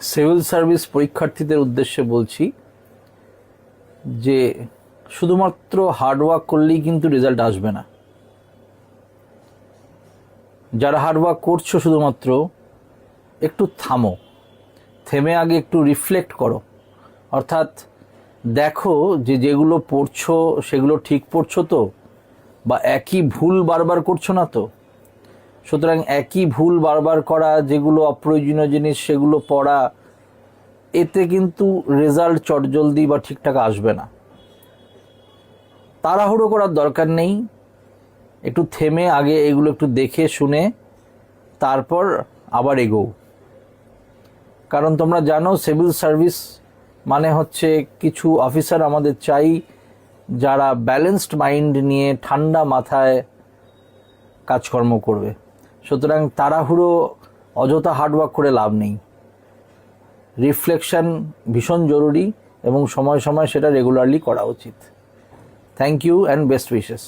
Civil service পরীক্ষার্থীদের উদ্দেশ্যে বলছি যে শুধুমাত্র হার্ডওয়ার্ক করলেই কিন্তু রেজাল্ট আসবে না। যারা হার্ডওয়ার্ক করছ শুধুমাত্র, একটু থামো। থেমে আগে একটু রিফ্লেক্ট করো। অর্থাৎ দেখো যে যেগুলো পড়ছো, সেগুলো ঠিক পড়ছো তো? বা একই ভুল বারবার করছ না তো? সুতরাং একই ভুল বারবার করা, যেগুলো অপ্রয়োজনীয় জিনিস, সেগুলো পড়া, এতে কিন্তু রেজাল্ট চটজলদি বা ঠিকঠাক আসবে না। তাড়াহুড়ো করার দরকার নেই। একটু থেমে, আগে এগুলো একটু দেখে, শুনে, তারপর আবার এগোও। কারণ তোমরা জানো সিভিল সার্ভিস মানে হচ্ছে কিছু অফিসার আমাদের চাই, যারা ব্যালেন্সড মাইন্ড নিয়ে ঠান্ডা মাথায় কাজকর্ম করবে। সুতরাং তাড়াহুড়ো, অযথা হার্ডওয়ার্ক করে লাভ নেই। রিফ্লেকশান ভীষণ জরুরি এবং সময় সময় সেটা রেগুলারলি করা উচিত। Thank you and best wishes